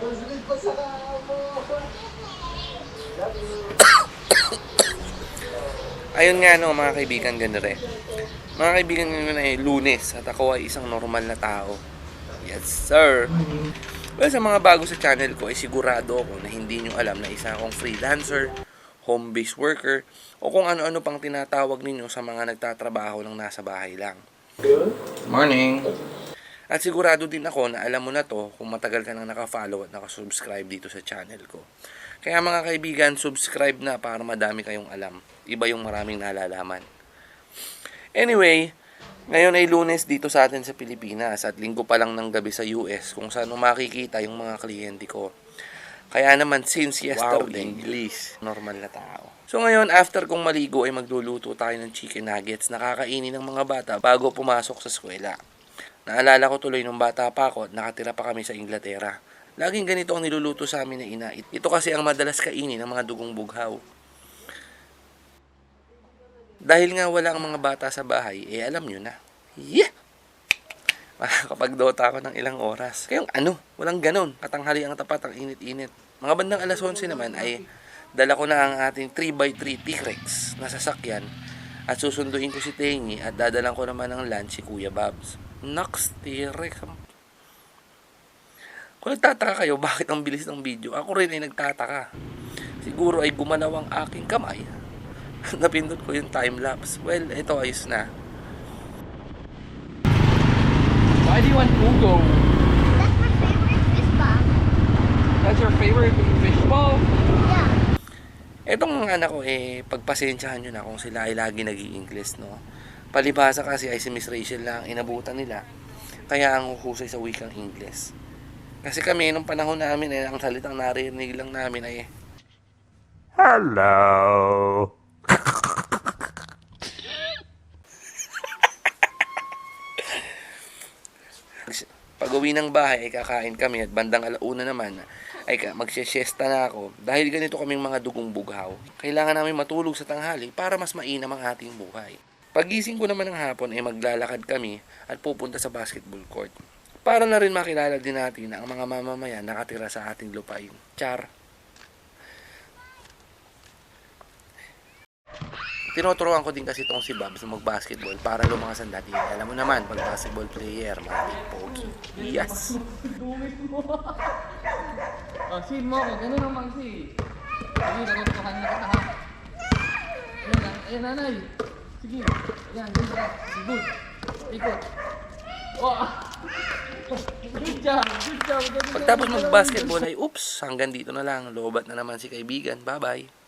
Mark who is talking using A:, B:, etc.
A: Susunod pa sa kamo.
B: Ayun nga no mga kaibigan, ganda rin. Mga kaibigan ngayon ay lunes at ako ay isang normal na tao. Yes sir! Well, sa mga bago sa channel ko ay sigurado ako na hindi nyo alam na isa akong freelancer, home-based worker, o kung ano-ano pang tinatawag ninyo sa mga nagtatrabaho lang nasa bahay lang. Morning! At sigurado din ako na alam mo na to kung matagal ka nang naka-follow at naka-subscribe dito sa channel ko. Kaya mga kaibigan, subscribe na para madami kayong alam. Iba yung maraming nalalaman. Anyway, ngayon ay lunes dito sa atin sa Pilipinas at linggo pa lang ng gabi sa US kung saan makikita yung mga kliyente ko. Kaya naman since yesterday, English, normal na tao. So ngayon, after kong maligo ay magluluto tayo ng chicken nuggets na kakainin ng mga bata bago pumasok sa eskwela. Naalala ko tuloy nung bata pa ako at nakatira pa kami sa Inglaterra. Laging ganito ang niluluto sa amin na ina. Ito kasi ang madalas kainin ng mga dugong bughaw. Dahil nga wala ang mga bata sa bahay, eh alam nyo na. Yeah! Makakapag-dota ako ng ilang oras. Kaya ano, walang ganon. Katanghali ang tapat, ang init-init. Mga bandang alas 11 naman ay dala ko na ang ating 3x3 T-Rex na sasakyan at susunduin ko si Tengi at dadalang ko naman ng lunch si Kuya Babs. Nox, T-Rex. Kung nagtataka kayo bakit ang bilis ng video, ako rin ay nagtataka. Siguro ay gumalaw ang aking kamay. Napindot ko yung time-lapse. Well, ito ayos na.
C: Why do you want Ugo?
A: That's my favorite fish ball.
C: That's your favorite fish ball?
B: Etong mga anak ko, eh, pagpasensyahan nyo na kung sila ay lagi nag english no? Palibasa kasi ay si Miss Rachel lang ang inabutan nila. Kaya ang huhusay sa wikang English. Kasi kami, nung panahon namin, eh, ang salitang narinig lang namin ay, Hello! Pag uwi ng bahay ay kakain kami at bandang alauna naman ay magsisyesta na ako dahil ganito kaming mga dugong bughaw. Kailangan namin matulog sa tanghali para mas mainam ang ating buhay. Pagising ko naman ng hapon ay maglalakad kami at pupunta sa basketball court. Para na rin makilala din natin na ang mga mamamayan nakatira sa ating lupain. Char. Tinuturuan ko din kasi itong si Babs na mag-basketball para lumangas ang dating. Alam mo naman, pag basketball player, maraming pogi. Yes!
C: Oh, sin mo ako. Ganun naman si. Sige, nagutuhan na kita ha. Ayan lang. Ayan, nanay. Sige. Ayan, good. Good. Ikot. Oh. Good job. Good job.
B: Pagtapos mag-basketball ay, oops, hanggang dito na lang. Lobat na naman si kaibigan. Bye-bye.